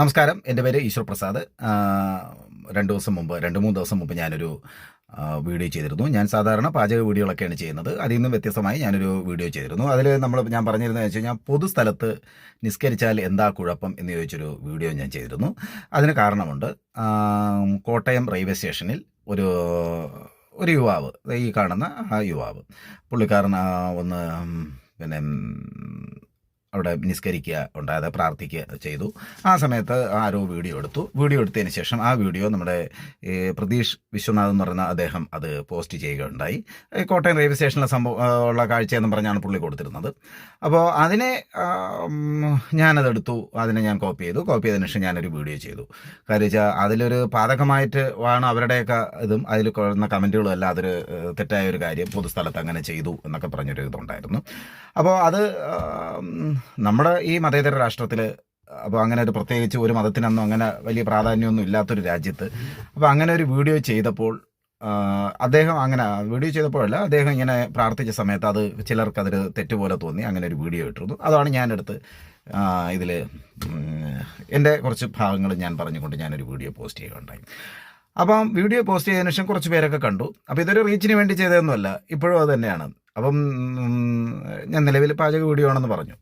നമസ്കാരം. എന്റെ പേര് ഈശ്വർ പ്രസാദ്. രണ്ട് ദിവസം മുമ്പ് രണ്ട് മൂന്ന് ദിവസം മുമ്പ് ഞാനൊരു വീഡിയോ ചെയ്തിരുന്നു. ഞാൻ സാധാരണ പാചക വീഡിയോകളൊക്കെയാണ് ചെയ്യുന്നത്. അതിൽ നിന്നും വ്യത്യസ്തമായി ഞാനൊരു വീഡിയോ ചെയ്തിരുന്നു. അതിൽ നമ്മൾ ഞാൻ പറഞ്ഞിരുന്നത് വെച്ച് കഴിഞ്ഞാൽ പൊതുസ്ഥലത്ത് നിസ്കരിച്ചാൽ എന്താ കുഴപ്പം എന്ന് ചോദിച്ചൊരു വീഡിയോ ഞാൻ ചെയ്തിരുന്നു. അതിന് കാരണമുണ്ട്. കോട്ടയം റെയിൽവേ സ്റ്റേഷനിൽ ഒരു ഒരു യുവാവ് ഈ കാണുന്ന ആ യുവാവ് പുള്ളിക്കാരൻ ഒന്ന് പിന്നെ അവിടെ നിസ്കരിക്കുക ഉണ്ടായത് പ്രാർത്ഥിക്കുക ചെയ്തു. ആ സമയത്ത് ആരോ വീഡിയോ എടുത്തു. വീഡിയോ എടുത്തതിന് ശേഷം ആ വീഡിയോ നമ്മുടെ പ്രതീഷ് വിശ്വനാഥ് എന്ന് പറയുന്ന അദ്ദേഹം അത് പോസ്റ്റ് ചെയ്യുകയുണ്ടായി. കോട്ടയം റെയിൽവേ സ്റ്റേഷനിലെ സംഭവം ഉള്ള കാഴ്ചയെന്ന് പറഞ്ഞാണ് പുള്ളി കൊടുത്തിരുന്നത്. അപ്പോൾ അതിനെ ഞാനതെടുത്തു. അതിനെ ഞാൻ കോപ്പി ചെയ്തു. കോപ്പി ചെയ്തതിന് ശേഷം ഞാനൊരു വീഡിയോ ചെയ്തു. കാര്യം വെച്ചാൽ അതിലൊരു പാതകമായിട്ട് ആണ് അവരുടെയൊക്കെ ഇതും. അതിൽ കൊള്ളുന്ന കമന്റുകളും എല്ലാം അതൊരു തെറ്റായ ഒരു കാര്യം പൊതുസ്ഥലത്ത് അങ്ങനെ ചെയ്തു എന്നൊക്കെ പറഞ്ഞൊരു ഇതുണ്ടായിരുന്നു. അപ്പോൾ അത് നമ്മുടെ ഈ മതേതര രാഷ്ട്രത്തിൽ അപ്പോൾ അങ്ങനെ ഒരു പ്രത്യേകിച്ച് ഒരു മതത്തിനൊന്നും അങ്ങനെ വലിയ പ്രാധാന്യമൊന്നും ഇല്ലാത്തൊരു രാജ്യത്ത് അപ്പോൾ അങ്ങനെ ഒരു വീഡിയോ ചെയ്തപ്പോൾ അദ്ദേഹം അങ്ങനെ വീഡിയോ ചെയ്തപ്പോഴല്ല അദ്ദേഹം ഇങ്ങനെ പ്രാർത്ഥിച്ച സമയത്ത് അത് ചിലർക്ക് അതൊരു തെറ്റുപോലെ തോന്നി അങ്ങനെ ഒരു വീഡിയോ ഇട്ടിരുന്നു. അതാണ് ഞാനെടുത്ത് ഇതിൽ എന്റെ കുറച്ച് ഭാഗങ്ങൾ ഞാൻ പറഞ്ഞുകൊണ്ട് ഞാനൊരു വീഡിയോ പോസ്റ്റ് ചെയ്യുകയുണ്ടായി. അപ്പം വീഡിയോ പോസ്റ്റ് ചെയ്തതിനു ശേഷം കുറച്ച് പേരൊക്കെ കണ്ടു. അപ്പോൾ ഇതൊരു റീച്ചിന് വേണ്ടി ചെയ്തതൊന്നുമല്ല ഇപ്പോഴും അത് തന്നെയാണ്. അപ്പം ഞാൻ നിലവിൽ പാചക വീഡിയോ ആണെന്ന് പറഞ്ഞു.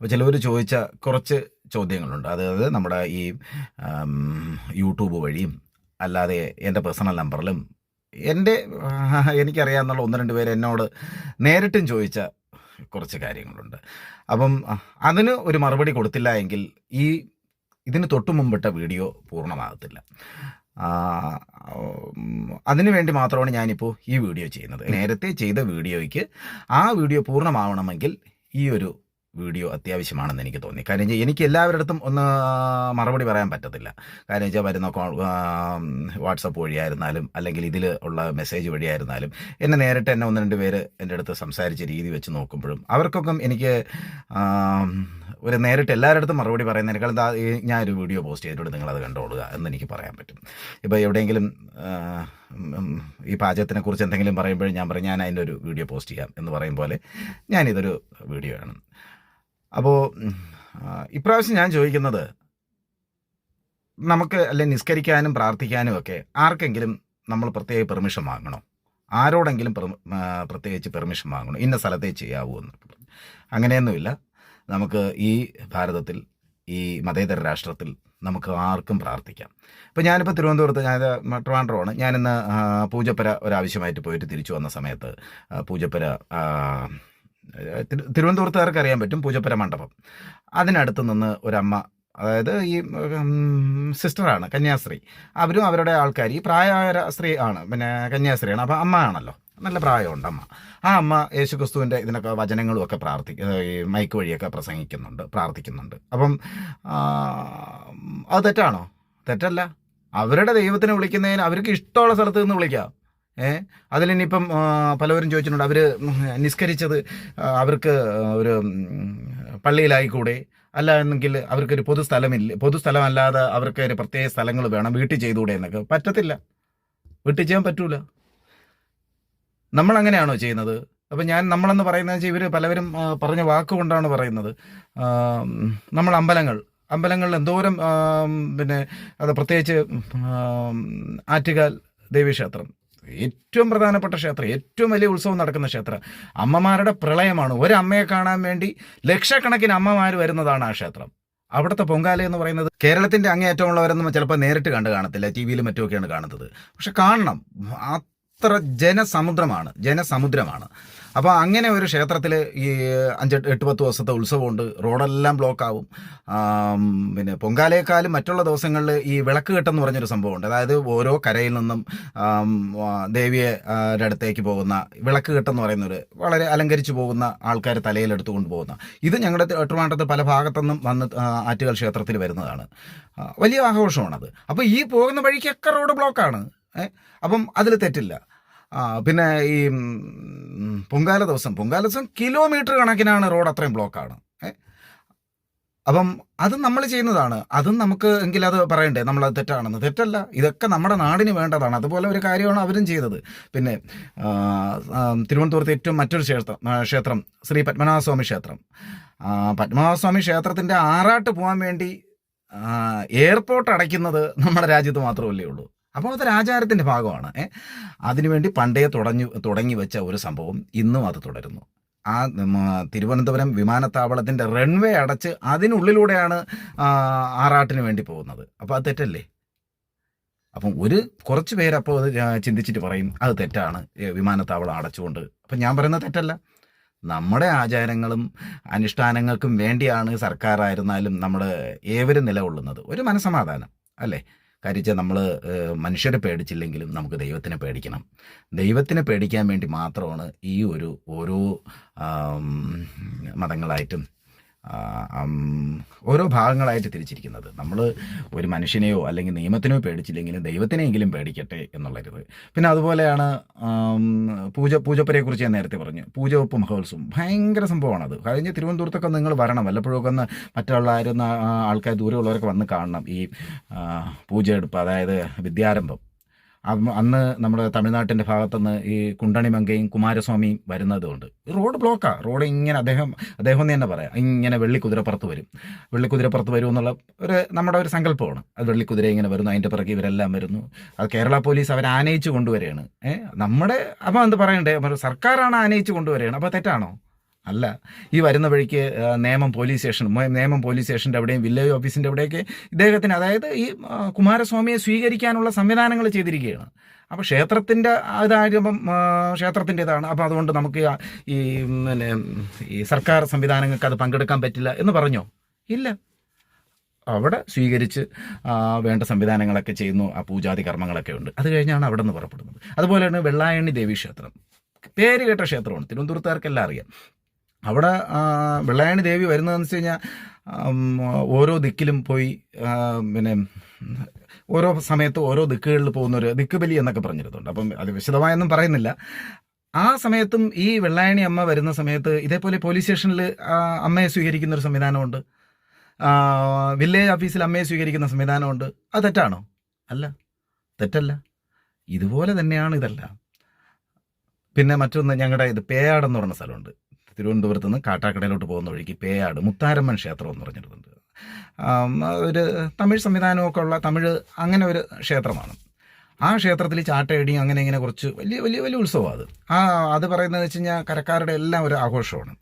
അപ്പോൾ ചിലവർ ചോദിച്ച കുറച്ച് ചോദ്യങ്ങളുണ്ട്. അതായത് നമ്മുടെ ഈ യൂട്യൂബ് വഴിയും അല്ലാതെ എന്റെ പേഴ്സണൽ നമ്പറിലും എന്റെ എനിക്കറിയാമെന്നുള്ള ഒന്ന് രണ്ട് പേര് എന്നോട് നേരിട്ടും ചോദിച്ച കുറച്ച് കാര്യങ്ങളുണ്ട്. അപ്പം അതിന് ഒരു മറുപടി കൊടുത്തില്ല എങ്കിൽ ഈ ഇതിന് തൊട്ടു മുമ്പിട്ട വീഡിയോ പൂർണമാകത്തില്ല. അതിനു വേണ്ടി മാത്രമാണ് ഞാനിപ്പോൾ ഈ വീഡിയോ ചെയ്യുന്നത്. നേരത്തെ ചെയ്ത വീഡിയോയ്ക്ക് ആ വീഡിയോ പൂർണമാവണമെങ്കിൽ ഈ ഒരു വീഡിയോ അത്യാവശ്യമാണെന്ന് എനിക്ക് തോന്നി. കാര്യം വെച്ചാൽ എനിക്ക് എല്ലാവരുടെ ഒന്ന് മറുപടി പറയാൻ പറ്റത്തില്ല. കാര്യം വെച്ചാൽ വരുന്ന വാട്സപ്പ് വഴിയായിരുന്നാലും അല്ലെങ്കിൽ ഇതിൽ ഉള്ള മെസ്സേജ് വഴിയായിരുന്നാലും എന്നെ നേരിട്ട് എന്നെ ഒന്ന് രണ്ട് പേര് എന്റെ അടുത്ത് സംസാരിച്ച രീതി വെച്ച് നോക്കുമ്പോഴും അവർക്കൊക്കെ എനിക്ക് ഒരു നേരിട്ട് എല്ലാവരുടെ അടുത്തും മറുപടി പറയുന്നതിനേക്കാൾ ഞാനൊരു വീഡിയോ പോസ്റ്റ് ചെയ്തിട്ട് നിങ്ങളത് കണ്ടോളുക എന്ന് എനിക്ക് പറയാൻ പറ്റും. ഇപ്പോൾ എവിടെയെങ്കിലും ഈ പാചകത്തിനെ കുറിച്ച് എന്തെങ്കിലും പറയുമ്പോഴും ഞാൻ പറയും ഞാൻ അതിന്റെ ഒരു വീഡിയോ പോസ്റ്റ് ചെയ്യാം എന്ന് പറയും പോലെ ഞാനിതൊരു വീഡിയോ ആണ് അപ്പോൾ ഇപ്രാവശ്യം ഞാൻ ചോദിക്കുന്നത് നമുക്ക് അല്ലെ നിസ്കരിക്കാനും പ്രാർത്ഥിക്കാനും ഒക്കെ ആർക്കെങ്കിലും നമ്മൾ പ്രത്യേക പെർമിഷൻ വാങ്ങണോ? ആരോടെങ്കിലും പ്രത്യേകിച്ച് പെർമിഷൻ വാങ്ങണം? ഇന്ന സ്ഥലത്തെ ചെയ്യാവൂ എന്നൊക്കെ പറഞ്ഞു. അങ്ങനെയൊന്നുമില്ല. നമുക്ക് ഈ ഭാരതത്തിൽ ഈ മതേതര രാഷ്ട്രത്തിൽ നമുക്ക് ആർക്കും പ്രാർത്ഥിക്കാം. ഇപ്പോൾ ഞാനിപ്പോൾ തിരുവനന്തപുരത്ത് ഞാൻ ട്രിവാൻഡ്രമാണ്. ഞാനിന്ന് പൂജപ്പുര ഒരാവശ്യമായിട്ട് പോയിട്ട് തിരിച്ചു വന്ന സമയത്ത് പൂജപ്പുര തിരുവനന്തപുരത്തുകാർക്ക് അറിയാൻ പറ്റും പൂജപ്പുര മണ്ഡപം. അതിനടുത്ത് നിന്ന് ഒരമ്മ അതായത് ഈ സിസ്റ്ററാണ് കന്യാസ്ത്രീ. അവരും അവരുടെ ആൾക്കാർ ഈ പ്രായമായ സ്ത്രീ ആണ് പിന്നെ കന്യാസ്ത്രീയാണ്. അപ്പോൾ അമ്മ ആണല്ലോ നല്ല പ്രായമുണ്ട് അമ്മ. ആ അമ്മ യേശു ക്രിസ്തുവിന്റെ ഇതിനൊക്കെ വചനങ്ങളും ഒക്കെ പ്രാർത്ഥി ഈ മൈക്ക് വഴിയൊക്കെ പ്രസംഗിക്കുന്നുണ്ട് പ്രാർത്ഥിക്കുന്നുണ്ട്. അപ്പം അത് തെറ്റാണോ? തെറ്റല്ല. അവരുടെ ദൈവത്തിനെ വിളിക്കുന്നതിന് അവർക്ക് ഇഷ്ടമുള്ള സ്ഥലത്ത് നിന്ന് വിളിക്കാം. ഏ? അതിലിനിയിപ്പം പലവരും ചോദിച്ചിട്ടുണ്ട് അവർ നിസ്കരിച്ചത് അവർക്ക് ഒരു പള്ളിയിലായിക്കൂടെ? അല്ല എന്നെങ്കിൽ അവർക്കൊരു പൊതുസ്ഥലമില്ല പൊതുസ്ഥലമല്ലാതെ പൊതു സ്ഥലമല്ലാതെ അവർക്ക് ഒരു പ്രത്യേക സ്ഥലങ്ങൾ വേണം വീട്ടിൽ ചെയ്തുകൂടെ എന്നൊക്കെ. പറ്റത്തില്ല. വീട്ടിൽ ചെയ്യാൻ പറ്റൂല. നമ്മൾ അങ്ങനെയാണോ ചെയ്യുന്നത്? അപ്പം ഞാൻ നമ്മളെന്ന് പറയുന്നത് വെച്ചാൽ ഇവർ പലവരും പറഞ്ഞ വാക്കുകൊണ്ടാണ് പറയുന്നത്. നമ്മൾ അമ്പലങ്ങൾ അമ്പലങ്ങളിൽ എന്തോരം പിന്നെ അത് പ്രത്യേകിച്ച് ആറ്റുകാൽ ദേവീക്ഷേത്രം ഏറ്റവും പ്രധാനപ്പെട്ട ക്ഷേത്രം ഏറ്റവും വലിയ ഉത്സവം നടക്കുന്ന ക്ഷേത്രം അമ്മമാരുടെ പ്രളയമാണ്. ഒരമ്മയെ കാണാൻ വേണ്ടി ലക്ഷക്കണക്കിന് അമ്മമാർ വരുന്നതാണ് ആ ക്ഷേത്രം. അവിടുത്തെ പൊങ്കാല എന്ന് പറയുന്നത് കേരളത്തിന്റെ അങ്ങേയറ്റമുള്ളവരൊന്നും ചിലപ്പോൾ നേരിട്ട് കണ്ട് കാണത്തില്ല ടി വിയിലും മറ്റുമൊക്കെയാണ് കാണുന്നത്. പക്ഷെ കാണണം. അത്ര ജനസമുദ്രമാണ് ജനസമുദ്രമാണ്. അപ്പോൾ അങ്ങനെ ഒരു ക്ഷേത്രത്തിൽ ഈ അഞ്ചെട്ട് എട്ട് പത്ത് ദിവസത്തെ ഉത്സവമുണ്ട്. റോഡെല്ലാം ബ്ലോക്ക് ആവും ആം, പിന്നെ പൊങ്കാലയെക്കാളും മറ്റുള്ള ദിവസങ്ങളിൽ ഈ വിളക്ക് കെട്ടെന്ന് പറഞ്ഞൊരു സംഭവമുണ്ട്. അതായത് ഓരോ കരയിൽ നിന്നും ദേവിയെ അടുത്തേക്ക് പോകുന്ന വിളക്ക് കെട്ടെന്ന് പറയുന്നൊരു വളരെ അലങ്കരിച്ച് പോകുന്ന ആൾക്കാർ തലയിലെടുത്തു കൊണ്ടുപോകുന്ന ഇത് ഞങ്ങളുടെ ട്രിവാൻഡ്രത്ത് പല ഭാഗത്തുനിന്നും വന്ന് ആറ്റുകൾ ക്ഷേത്രത്തിൽ വരുന്നതാണ്. വലിയ ആഘോഷമാണത്. അപ്പോൾ ഈ പോകുന്ന വഴിക്കൊക്കെ റോഡ് ബ്ലോക്കാണ്. അപ്പം അതിൽ തെറ്റില്ല. പിന്നെ ഈ പൊങ്കാല ദിവസം. പൊങ്കാല ദിവസം കിലോമീറ്റർ കണക്കിനാണ് റോഡ് അത്രയും ബ്ലോക്കാണ്. അപ്പം അത് നമ്മൾ ചെയ്യുന്നതാണ്. അതും നമുക്ക് എങ്കിൽ അത് പറയണ്ടേ നമ്മളത് തെറ്റാണെന്ന്. തെറ്റല്ല ഇതൊക്കെ നമ്മുടെ നാടിന് വേണ്ടതാണ്. അതുപോലെ ഒരു കാര്യമാണ് അവരും ചെയ്തത്. പിന്നെ തിരുവനന്തപുരത്ത് ഏറ്റവും മറ്റൊരു ക്ഷേത്രം ക്ഷേത്രം ശ്രീ പത്മനാഭസ്വാമി ക്ഷേത്രം. പത്മനാഭസ്വാമി ക്ഷേത്രത്തിന്റെ ആറാട്ട് പോകാൻ വേണ്ടി എയർപോർട്ട് അടയ്ക്കുന്നത് നമ്മുടെ രാജ്യത്ത് മാത്രമല്ലേ ഉള്ളൂ. അപ്പോൾ അതൊരു ആചാരത്തിന്റെ ഭാഗമാണ്. അതിനുവേണ്ടി പണ്ടേ തുടങ്ങി തുടങ്ങി വെച്ച ഒരു സംഭവം ഇന്നും അത് തുടരുന്നു. ആ തിരുവനന്തപുരം വിമാനത്താവളത്തിന്റെ റൺവേ അടച്ച് അതിനുള്ളിലൂടെയാണ് ആറാട്ടിന് വേണ്ടി പോകുന്നത്. അപ്പോൾ അത് തെറ്റല്ലേ? അപ്പം ഒരു കുറച്ച് പേരപ്പോൾ അത് ചിന്തിച്ചിട്ട് പറയും അത് തെറ്റാണ്. വിമാനത്താവളം അടച്ചുകൊണ്ട്. അപ്പം ഞാൻ പറയുന്നത് തെറ്റല്ല. നമ്മുടെ ആചാരങ്ങളും അനുഷ്ഠാനങ്ങൾക്കും വേണ്ടിയാണ് സർക്കാരായിരുന്നാലും നമ്മൾ ഏവരും നിലകൊള്ളുന്നത്. ഒരു മനസമാധാനം അല്ലേ? കാര്യം നമ്മൾ മനുഷ്യരെ പേടിച്ചില്ലെങ്കിലും നമുക്ക് ദൈവത്തിനെ പേടിക്കണം. ദൈവത്തിനെ പേടിക്കാൻ വേണ്ടി മാത്രമാണ് ഈ ഒരു ഓരോ മതങ്ങളായിട്ടും ഓരോ ഭാഗങ്ങളായിട്ട് തിരിച്ചിരിക്കുന്നത്. നമ്മൾ ഒരു മനുഷ്യനെയോ അല്ലെങ്കിൽ നിയമത്തിനോ പേടിച്ചില്ലെങ്കിലും ദൈവത്തിനെയെങ്കിലും പേടിക്കട്ടെ എന്നുള്ളൊരിത് പിന്നെ അതുപോലെയാണ് പൂജ പൂജപ്പരയെക്കുറിച്ച് ഞാൻ നേരത്തെ പറഞ്ഞു. പൂജ വെപ്പ് മഹോത്സവം. ഭയങ്കര സംഭവമാണത്. കഴിഞ്ഞ തിരുവനന്തപുരത്തൊക്കെ നിങ്ങൾ വരണം. വല്ലപ്പോഴൊക്കെ ഒന്ന് മറ്റുള്ള ആയിരുന്ന ആൾക്കാർ ദൂരെയുള്ളവരൊക്കെ വന്ന് കാണണം ഈ പൂജയെടുപ്പ് അതായത് വിദ്യാരംഭം. അന്ന് നമ്മുടെ തമിഴ്നാട്ടിന്റെ ഭാഗത്തുനിന്ന് ഈ കുണ്ടണിമങ്കയും കുമാരസ്വാമിയും വരുന്നതുകൊണ്ട്. റോഡ് ബ്ലോക്കാണ് റോഡ് ഇങ്ങനെ അദ്ദേഹം അദ്ദേഹം എന്ന് തന്നെ പറയാം. ഇങ്ങനെ വെള്ളിക്കുതിരപ്പുറത്ത് വരും. വെള്ളിക്കുതിരപ്പുറത്ത് വരും എന്നുള്ള ഒരു നമ്മുടെ ഒരു സങ്കല്പമാണ്. അത് വെള്ളിക്കുതിര ഇങ്ങനെ വരുന്നു അതിന്റെ പിറകെ ഇവരെല്ലാം വരുന്നു. അത് കേരള പോലീസ് അവർ ആനയിച്ച് കൊണ്ടുവരികയാണ്. നമ്മുടെ അപ്പോൾ എന്ത് പറയണ്ടേ? സർക്കാരാണ് ആനയിച്ച് കൊണ്ടുവരികയാണ്. അപ്പോൾ തെറ്റാണോ? അല്ല. ഈ വരുന്ന വഴിക്ക് Nemom police station Nemom police സ്റ്റേഷന്റെ അവിടെയും വില്ലേജ് ഓഫീസിന്റെ അവിടെയൊക്കെ ഇദ്ദേഹത്തിന് അതായത് ഈ കുമാരസ്വാമിയെ സ്വീകരിക്കാനുള്ള സംവിധാനങ്ങൾ ചെയ്തിരിക്കുകയാണ്. അപ്പോൾ ക്ഷേത്രത്തിന്റെ ഇതാകുമ്പം ക്ഷേത്രത്തിന്റെതാണ് അപ്പോൾ അതുകൊണ്ട് നമുക്ക് ഈ പിന്നെ ഈ സർക്കാർ സംവിധാനങ്ങൾക്ക് അത് പങ്കെടുക്കാൻ പറ്റില്ല എന്ന് പറഞ്ഞോ? ഇല്ല. അവിടെ സ്വീകരിച്ച് വേണ്ട സംവിധാനങ്ങളൊക്കെ ചെയ്യുന്നു. ആ പൂജാതി കർമ്മങ്ങളൊക്കെ ഉണ്ട്. അത് കഴിഞ്ഞാണ് അവിടെ നിന്ന് പുറപ്പെടുന്നത്. അതുപോലെയാണ് വെള്ളായണി ദേവി ക്ഷേത്രം. പേര് കേട്ട ക്ഷേത്രമാണ്. തിരുവനന്തപുരത്തുകാർക്കെല്ലാം അറിയാം. അവിടെ വെള്ളായണി ദേവി വരുന്നതെന്ന് വെച്ച് കഴിഞ്ഞാൽ ഓരോ ദിക്കിലും പോയി പിന്നെ ഓരോ സമയത്ത് ഓരോ ദിക്കുകളിൽ പോകുന്ന ഒരു ദിക്ക് ബലി എന്നൊക്കെ പറഞ്ഞിരുന്നുണ്ട്. അപ്പം അത് വിശദമായൊന്നും പറയുന്നില്ല. ആ സമയത്തും ഈ വെള്ളായണി അമ്മ വരുന്ന സമയത്ത് ഇതേപോലെ പോലീസ് സ്റ്റേഷനിൽ അമ്മയെ സ്വീകരിക്കുന്ന ഒരു സംവിധാനമുണ്ട് വില്ലേജ് ഓഫീസിൽ അമ്മയെ സ്വീകരിക്കുന്ന സംവിധാനമുണ്ട്. അത് തെറ്റാണോ? അല്ല. തെറ്റല്ല. ഇതുപോലെ തന്നെയാണ് ഇതെല്ലാം. പിന്നെ മറ്റൊന്ന് ഞങ്ങളുടെ ഇത് പേയാടെന്ന് പറഞ്ഞ സ്ഥലമുണ്ട്. തിരുവനന്തപുരത്ത് നിന്ന് കാട്ടാക്കടയിലോട്ട് പോകുന്ന വഴിക്ക് പേയാട് മുത്താരമ്മൻ ക്ഷേത്രം എന്ന് പറഞ്ഞിട്ടുണ്ട് ഒരു തമിഴ് സംവിധാനമൊക്കെ ഉള്ള തമിഴ് അങ്ങനെ ഒരു ക്ഷേത്രമാണ്. ആ ക്ഷേത്രത്തിൽ ചാട്ടയടിയും അങ്ങനെ ഇങ്ങനെ കുറച്ച് വലിയ വലിയ വലിയ ഉത്സവമാണ് അത്. ആ അത് പറയുന്നത് വെച്ച് കഴിഞ്ഞാൽ കരക്കാരുടെ എല്ലാം ഒരു ആഘോഷമാണ്.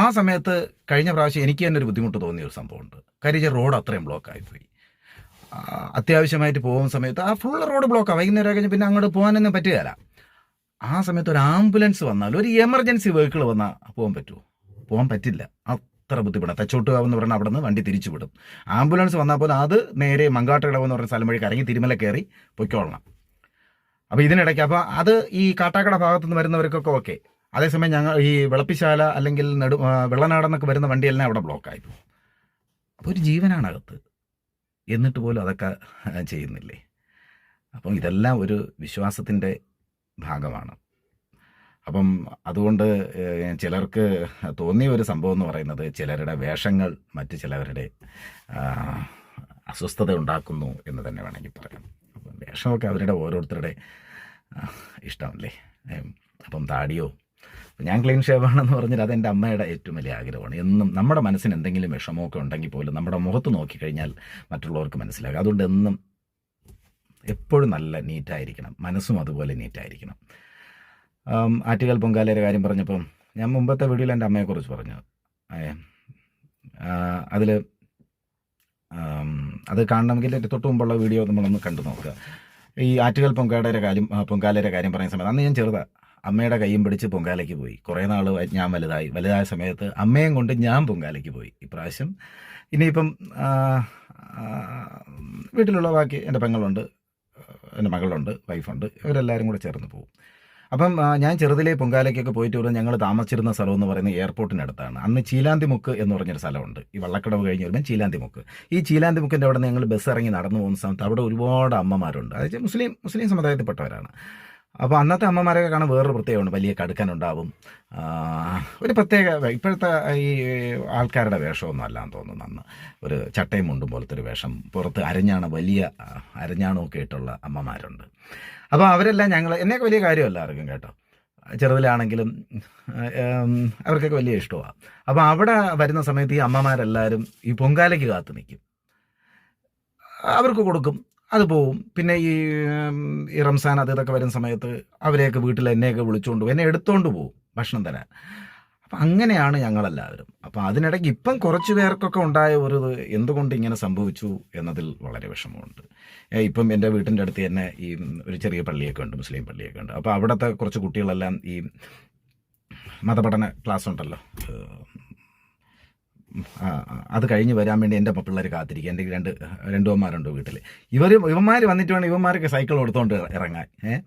ആ സമയത്ത് കഴിഞ്ഞ പ്രാവശ്യം എനിക്ക് തന്നെ ഒരു ബുദ്ധിമുട്ട് തോന്നിയ ഒരു സംഭവമുണ്ട്. കരിച്ച റോഡ് അത്രയും ബ്ലോക്കായിപ്പോയി അത്യാവശ്യമായിട്ട് പോകുന്ന സമയത്ത് ആ ഫുൾ റോഡ് ബ്ലോക്കാണ് വൈകുന്നേരം കഴിഞ്ഞ് പിന്നെ അങ്ങോട്ട് പോകാനൊന്നും പറ്റുകയില്ല. ആ സമയത്ത് ഒരു ആംബുലൻസ് വന്നാൽ ഒരു എമർജൻസി വെഹിക്കിൾ വന്നാൽ പോകാൻ പറ്റുമോ പോകാൻ പറ്റില്ല. അത്ര ബുദ്ധിമുട്ടാണ് തച്ചോട്ട് എന്ന് പറഞ്ഞാൽ അവിടെ നിന്ന് വണ്ടി തിരിച്ചു വിടും. ആംബുലൻസ് വന്നാൽ പോലും അത് നേരെ മങ്കാട്ടുകടവ് എന്ന് പറഞ്ഞ സ്ഥലം വഴി കറങ്ങി തിരുമല കയറി പൊയ്ക്കോളണം. അപ്പോൾ ഇതിനിടയ്ക്ക് അപ്പോൾ അത് ഈ കാട്ടാക്കട ഭാഗത്തു നിന്ന് വരുന്നവർക്കൊക്കെ ഓക്കെ. അതേസമയം ഞങ്ങൾ ഈ വെളപ്പിശാല അല്ലെങ്കിൽ നെടു വെള്ളനാടെന്നൊക്കെ വരുന്ന വണ്ടിയെല്ലാം അവിടെ ബ്ലോക്കായി പോകും. അപ്പോൾ ഒരു ജീവനാണ് അകത്ത് എന്നിട്ട് പോലും അതൊക്കെ ചെയ്യുന്നില്ലേ? അപ്പം ഇതെല്ലാം ഒരു വിശ്വാസത്തിന്റെ ഭാഗമാണ്. അപ്പം അതുകൊണ്ട് ചിലർക്ക് തോന്നിയ ഒരു സംഭവം എന്ന് പറയുന്നത് ചിലരുടെ വേഷങ്ങൾ മറ്റ് ചിലവരുടെ അസ്വസ്ഥത ഉണ്ടാക്കുന്നു എന്ന് തന്നെ വേണമെങ്കിൽ പറയാം. അപ്പം വേഷമൊക്കെ അവരുടെ ഓരോരുത്തരുടെ ഇഷ്ടമല്ലേ? അപ്പം താടിയോ? ഞാൻ ക്ലീൻ ഷേവാണെന്ന് പറഞ്ഞാൽ അതെന്റെ അമ്മയുടെ ഏറ്റവും വലിയ ആഗ്രഹമാണ്. എന്നും നമ്മുടെ മനസ്സിന് എന്തെങ്കിലും വിഷമമൊക്കെ ഉണ്ടെങ്കിൽ പോലും നമ്മുടെ മുഖത്ത് നോക്കിക്കഴിഞ്ഞാൽ മറ്റുള്ളവർക്ക് മനസ്സിലാകും. അതുകൊണ്ട് എന്നും എപ്പോഴും നല്ല നീറ്റായിരിക്കണം. മനസ്സും അതുപോലെ നീറ്റായിരിക്കണം. ആറ്റുകൽ പൊങ്കാലയുടെ കാര്യം പറഞ്ഞപ്പം ഞാൻ മുമ്പത്തെ വീഡിയോയിൽ എന്റെ അമ്മയെക്കുറിച്ച് പറഞ്ഞു. അതിൽ അത് കാണണമെങ്കിൽ എന്റെ തൊട്ട് മുമ്പുള്ള വീഡിയോ നമ്മളൊന്ന് കണ്ടു നോക്കുക. ഈ ആറ്റുകാൽ പൊങ്കാലയുടെ കാര്യം പൊങ്കാലയുടെ കാര്യം പറയുന്ന സമയത്ത് അന്ന് ഞാൻ ചെറുതാ. അമ്മയുടെ കൈയും പിടിച്ച് പൊങ്കാലയ്ക്ക് പോയി. കുറേ നാൾ ഞാൻ വലുതായി വലുതായ സമയത്ത് അമ്മയും കൊണ്ട് ഞാൻ പൊങ്കാലയ്ക്ക് പോയി ഇപ്രാവശ്യം. ഇനിയിപ്പം വീട്ടിലുള്ള ബാക്കി എന്റെ പെങ്ങളുണ്ട്. എന്റെ മകളുണ്ട് വൈഫുണ്ട് ഇവരെല്ലാവരും കൂടെ ചേർന്ന് പോകും അപ്പം ഞാൻ ചെറുതിലെ പൊങ്കാലയ്ക്കൊക്കെ പോയിട്ട് വരുമ്പോൾ ഞങ്ങൾ താമസിച്ചിരുന്ന സ്ഥലം എന്ന് പറയുന്നത് എയർപോർട്ടിനടുത്താണ്. അന്ന് ചീലാന്തിമുക്ക് എന്ന് പറഞ്ഞൊരു സ്ഥലമുണ്ട്. ഈ വള്ളക്കടവ് കഴിഞ്ഞ് വരുമ്പോൾ ചീലാന്തിമുക്ക്. ഈ ചീലാന്തിമുക്കിന്റെ അവിടെ ഞങ്ങൾ ബസ് ഇറങ്ങി നടന്നു പോകുന്ന സമയത്ത് അവിടെ ഒരുപാട് അമ്മമാരുണ്ട്. അതായത് മുസ്ലിം മുസ്ലിം സമുദായത്തിൽപ്പെട്ടവരാണ്. അപ്പോൾ അന്നത്തെ അമ്മമാരൊക്കെ കാണാൻ വേറൊരു പ്രത്യേകമാണ് വലിയ കടുക്കനുണ്ടാവും. ഒരു പ്രത്യേക ഇപ്പോഴത്തെ ഈ ആൾക്കാരുടെ വേഷമൊന്നും അല്ലാന്ന് തോന്നുന്നു അന്ന്. ഒരു ചട്ടയും മുണ്ടും പോലത്തെ ഒരു വേഷം പുറത്ത് അരഞ്ഞാണ് വലിയ അരഞ്ഞാണമൊക്കെ ഇട്ടുള്ള അമ്മമാരുണ്ട്. അപ്പോൾ അവരെല്ലാം ഞങ്ങൾ എന്നെയൊക്കെ വലിയ കാര്യമല്ല ആർക്കും കേട്ടോ. ചെറുതിലാണെങ്കിലും അവർക്കൊക്കെ വലിയ ഇഷ്ടമാണ് അപ്പോൾ അവിടെ വരുന്ന സമയത്ത് ഈ അമ്മമാരെല്ലാവരും ഈ പൊങ്കാലയ്ക്ക് കാത്തു നിൽക്കും. അവർക്ക് കൊടുക്കും. അത് പോവും. പിന്നെ ഈ ഈ റംസാൻ അത് ഇതൊക്കെ വരുന്ന സമയത്ത് അവരെയൊക്കെ വീട്ടിൽ എന്നെയൊക്കെ വിളിച്ചുകൊണ്ട് പോകും എന്നെ എടുത്തുകൊണ്ട് പോകും ഭക്ഷണം തരാൻ. അപ്പം അങ്ങനെയാണ് ഞങ്ങളെല്ലാവരും. അപ്പം അതിനിടയ്ക്ക് ഇപ്പം കുറച്ച് പേർക്കൊക്കെ ഉണ്ടായ ഒരു എന്തുകൊണ്ട് ഇങ്ങനെ സംഭവിച്ചു എന്നതിൽ വളരെ വിഷമമുണ്ട്. ഇപ്പം എന്റെ വീട്ടിന്റെ അടുത്ത് തന്നെ ഈ ഒരു ചെറിയ പള്ളിയൊക്കെ ഉണ്ട് മുസ്ലിം പള്ളിയൊക്കെ ഉണ്ട്. അപ്പോൾ അവിടുത്തെ കുറച്ച് കുട്ടികളെല്ലാം ഈ മതപഠന ക്ലാസ് ഉണ്ടല്ലോ അത് കഴിഞ്ഞ് വരാൻ വേണ്ടി എന്റെ പിള്ളേർ കാത്തിരിക്കുക എന്റെ രണ്ട് രണ്ടുവന്മാരുണ്ട് വീട്ടിൽ ഇവർ ഇവന്മാർ വന്നിട്ട് വേണം ഇവന്മാർക്ക് സൈക്കിൾ കൊടുത്തോണ്ട് ഇറങ്ങാൻ ഏഹ്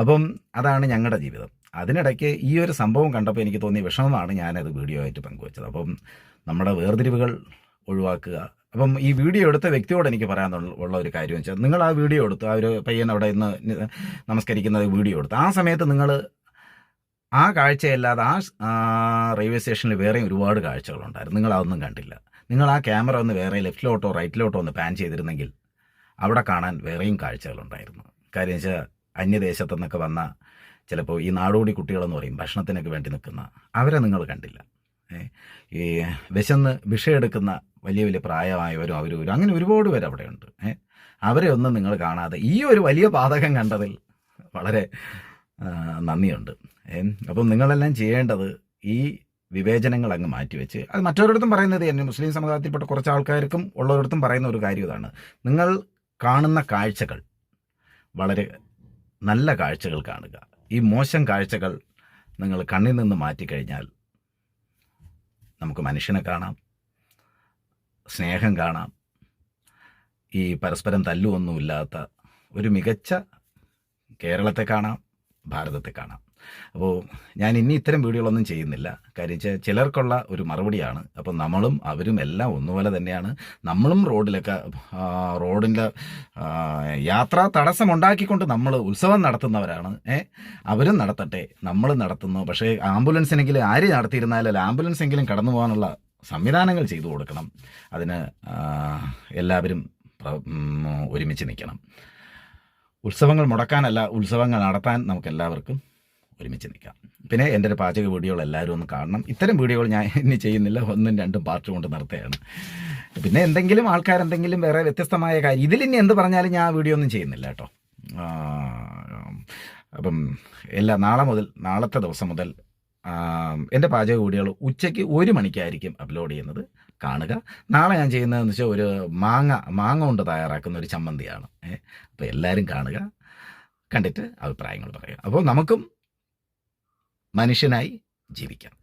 അപ്പം അതാണ് ഞങ്ങളുടെ ജീവിതം. അതിനിടയ്ക്ക് ഈ ഒരു സംഭവം കണ്ടപ്പോൾ എനിക്ക് തോന്നിയ വിഷമമാണ് ഞാനത് വീഡിയോ ആയിട്ട് പങ്കുവച്ചത്. അപ്പം നമ്മുടെ വേർതിരിവുകൾ ഒഴിവാക്കുക. അപ്പം ഈ വീഡിയോ എടുത്ത വ്യക്തിയോട് എനിക്ക് പറയാനുള്ള ഒരു കാര്യം വെച്ചാൽ നിങ്ങൾ ആ വീഡിയോ എടുത്തു ആ ഒരു പയ്യൻ അവിടെ ഇന്ന് നമസ്കരിക്കുന്നത് വീഡിയോ എടുത്തു ആ സമയത്ത് നിങ്ങൾ ആ കാഴ്ചയല്ലാതെ ആ റെയിൽവേ സ്റ്റേഷനിൽ വേറെയും ഒരുപാട് കാഴ്ചകളുണ്ടായിരുന്നു. നിങ്ങൾ അതൊന്നും കണ്ടില്ല. നിങ്ങൾ ആ ക്യാമറ ഒന്ന് വേറെ ലെഫ്റ്റിലോട്ടോ റൈറ്റിലോട്ടോ ഒന്ന് പാൻ ചെയ്തിരുന്നെങ്കിൽ അവിടെ കാണാൻ വേറെയും കാഴ്ചകളുണ്ടായിരുന്നു. കാര്യം വെച്ചാൽ അന്യദേശത്തു നിന്നൊക്കെ വന്ന ചിലപ്പോൾ ഈ നാടോടി കുട്ടികളെന്ന് പറയും ഭക്ഷണത്തിനൊക്കെ വേണ്ടി നിൽക്കുന്ന അവരെ നിങ്ങൾ കണ്ടില്ല. ഈ വിശന്ന് വിഷയെടുക്കുന്ന വലിയ വലിയ പ്രായമായവരും അവരും അങ്ങനെ ഒരുപാട് പേര് അവിടെയുണ്ട്. അവരെ ഒന്നും നിങ്ങൾ കാണാതെ ഈ ഒരു വലിയ പാതകം കണ്ടതിൽ വളരെ നന്ദിയുണ്ട്. അപ്പം നിങ്ങളെല്ലാം ചെയ്യേണ്ടത് ഈ വിവേചനങ്ങൾ അങ്ങ് മാറ്റിവെച്ച് അത് മറ്റൊരിടത്തും പറയുന്നത് തന്നെ. മുസ്ലിം സമുദായത്തിൽപ്പെട്ട കുറച്ച് ആൾക്കാർക്കും ഉള്ളവരിടത്തും പറയുന്ന ഒരു കാര്യം ഇതാണ്. നിങ്ങൾ കാണുന്ന കാഴ്ചകൾ വളരെ നല്ല കാഴ്ചകൾ കാണുക. ഈ മോശം കാഴ്ചകൾ നിങ്ങൾ കണ്ണിൽ നിന്ന് മാറ്റിക്കഴിഞ്ഞാൽ നമുക്ക് മനുഷ്യനെ കാണാം സ്നേഹം കാണാം. ഈ പരസ്പരം തല്ലുമൊന്നുമില്ലാത്ത ഒരു മികച്ച കേരളത്തെ കാണാം. ഭാരതത്തെ കാണാം. അപ്പോൾ ഞാൻ ഇനി ഇത്തരം വീഡിയോകളൊന്നും ചെയ്യുന്നില്ല. കാര്യം വെച്ചാൽ ചിലർക്കുള്ള ഒരു മറുപടിയാണ്. അപ്പോൾ നമ്മളും അവരും എല്ലാം ഒന്നുപോലെ തന്നെയാണ്. നമ്മളും റോഡിലൊക്കെ റോഡിന്റെ യാത്രാ തടസ്സം ഉണ്ടാക്കിക്കൊണ്ട് നമ്മൾ ഉത്സവം നടത്തുന്നവരാണ്. ഏ അവരും നടത്തട്ടെ നമ്മൾ നടത്തുന്നു. പക്ഷേ ആംബുലൻസിനെങ്കിലും ആര് നടത്തിയിരുന്നാലും ആംബുലൻസ് എങ്കിലും കടന്നു പോകാനുള്ള സംവിധാനങ്ങൾ ചെയ്തു കൊടുക്കണം. അതിന് എല്ലാവരും ഒരുമിച്ച് നിൽക്കണം. ഉത്സവങ്ങൾ മുടക്കാനല്ല ഉത്സവങ്ങൾ നടത്താൻ നമുക്ക് എല്ലാവർക്കും ഒരുമിച്ച് നിൽക്കാം. പിന്നെ എന്റെ ഒരു പാചക വീഡിയോകൾ എല്ലാവരും ഒന്ന് കാണണം. ഇത്തരം വീഡിയോകൾ ഞാൻ ഇനി ചെയ്യുന്നില്ല. ഒന്നും രണ്ടും പാർട്ട് കൊണ്ട് നിർത്തുകയാണ് പിന്നെ എന്തെങ്കിലും ആൾക്കാരെന്തെങ്കിലും വേറെ വ്യത്യസ്തമായ കാര്യം ഇതിലിനി എന്ത് പറഞ്ഞാലും ഞാൻ ആ വീഡിയോ ഒന്നും ചെയ്യുന്നില്ല കേട്ടോ. അപ്പം എല്ലാ നാളെ മുതൽ നാളത്തെ ദിവസം മുതൽ എന്റെ പാചക വീഡിയോകൾ ഉച്ചയ്ക്ക് ഒരു മണിക്കായിരിക്കും അപ്ലോഡ് ചെയ്യുന്നത്. കാണുക. നാളെ ഞാൻ ചെയ്യുന്നതെന്ന് വെച്ചാൽ ഒരു മാങ്ങ മാങ്ങ കൊണ്ട് തയ്യാറാക്കുന്ന ഒരു ചമ്മന്തിയാണ്. അപ്പോൾ എല്ലാവരും കാണുക. കണ്ടിട്ട് അഭിപ്രായങ്ങൾ പറയുക. അപ്പോൾ നമുക്കും മനുഷ്യനായി ജീവിക്കാം.